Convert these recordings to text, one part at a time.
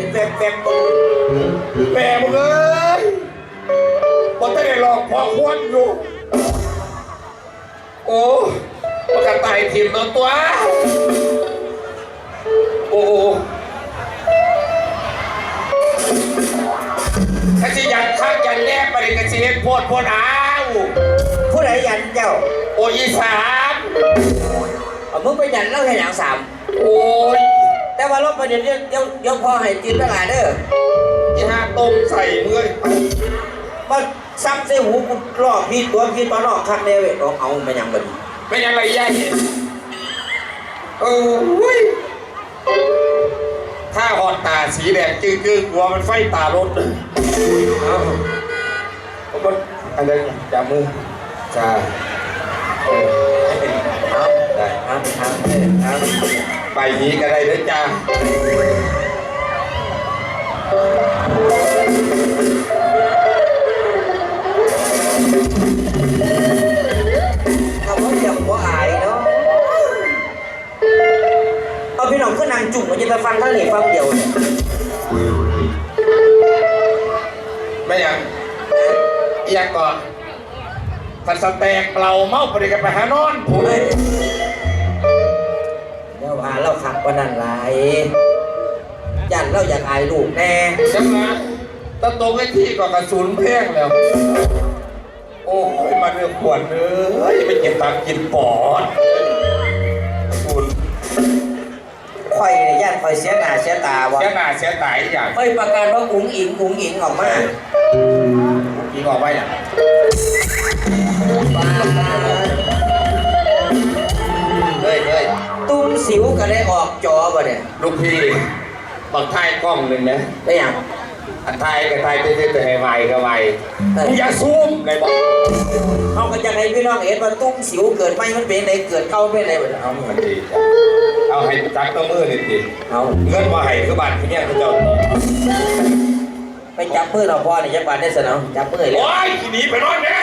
กแตกแตกมึงแม่มึงเอ้ยบอลได้หลอกพอควนอยู่ โอ้ประกันตายทีมเนาตัว โอ้กสิยันข้างยันแนบไปกสิเล็กโพดโพดอ้าวผู้ใดยันเจ้า โอ้ยสามเอามึงไปยันแล้วให้หนังสาม โอ้ย ว่าลบประเด็นเดี๋ยวเดี๋ยวเดี๋ยวพอให้จินเวลาเด้ออีห้าต้มใส่เมื่อยมาซ้ำใส่หูกูรอบพี่ตัวพี่ตอนนอกคักเด้เว้ยเอาเอาไปยังบ่ดีไม่ยังไรย่าเห็นเออเว้ยถ้าหอดตาสีแดงจืดๆกลัวมันไฟตารถเอาเอาบนอะไรจับมือจ้าเออเอาได้เอาเอาเอา ไปนี้ก็ได้เด้อจ้าเอาเขาเรียกว่าอายเนาะเอาพี่น้องก็นางจุ่มมันจะไปฟังทะเลฟังเดียวเนี่ยไม่ยังอีหยังก่อนพันสแตกเราเมาไปเลยกันไปหานอนผู้ใด เดี๋ยวว่าเราขับวันนั้นหลายยันเราอยากอายลูกแน่จังนะตะโตไอ้ที่ก็กระสุนแพงแล้ว โอ้ยมันเนื้อขวดเอ้ยไปเก็บตังค์กินปอดคุณค่อยเนี่ยย่านค่อยเสียหน้าเสียตาวะเสียหน้าเสียตายอย่างค่อยประกาศว่าอุ๋งอิงอุ๋งอิงออกมายิงออกไปอย่างเฮ้ยเฮ้ย ตุ้มสิวก็ได้ออกจอบ่เนี่ยลูกพี่บังท้ายกล้องหนึ่งนะได้ยังอันท้ายก็ท้ายเต้ๆแต่ให้ไวก็ไวมึงอย่าซูมเลยบอกเขาก็จะให้พี่น้องเห็นว่าตุ้มสิวเกิดไม่มันเป็นไหนเกิดเข้าเป็นไหนบ่เนี่ยเอามันดีเอาให้จักตัวมือหนึ่งทีเอาเงินมาให้คือบ้านที่เนี่ยเขาเจ้าไปจับมือเราพ่อเนี่ยจักบาทได้สนองจับมือเลยโอ้ยหนีไปนอนเนี่ย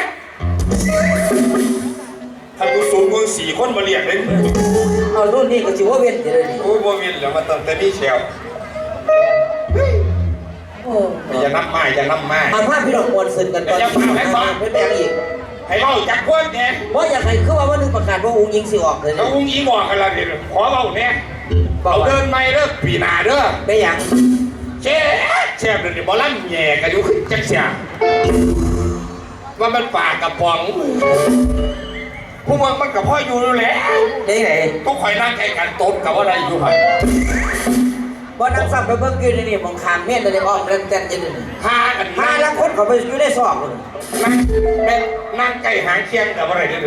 ท่านผู้สูงเมืองสี่คนมาเรียกเลย เอารุ่นนี้ก็สิว่าเว้นอยู่เลยนี่โอ้ยบ่วินแล้วมาตั้งแต่นี่เชียวโอ้อย่านับไม้อย่านับไม้ เอาภาพพี่น้องมวลซึนกันก่อน เป็นแบบอีกให้เล่าจักพวกเนี่ยเพราะอยากให้คือว่าวันหนึงประกาศว่าอุ้งยิงสิออกเลยแล้วอุ้งอิงบอกกันละเดี๋ยวขอเล่าเนี่ยบอกเอาว่าเดินไม่เด้อปีหน้าเด้อได้ยังเช่แช่บเดี๋ยวนี้บอลลั่นแย่กันอยู่ขึ้นจักเสียว่ามันปากกระป๋อง พวกมึงมันกับพ่ออยู่แล้วได้ไหนต้องคอยนั่งใกล้กันตบกับอะไรอยู่ครับบ่นั่งซ้ำไปเบิ่งกินนี่มองขามเมียนเลยอ้อมเล่นเต้นอยืนนี่หากันมานั่งแล้วคนเขาไปอยู่ในซอกเลยนั่งเป็นนั่งใกล้หางเคียงกับอะไรเดี๋ยว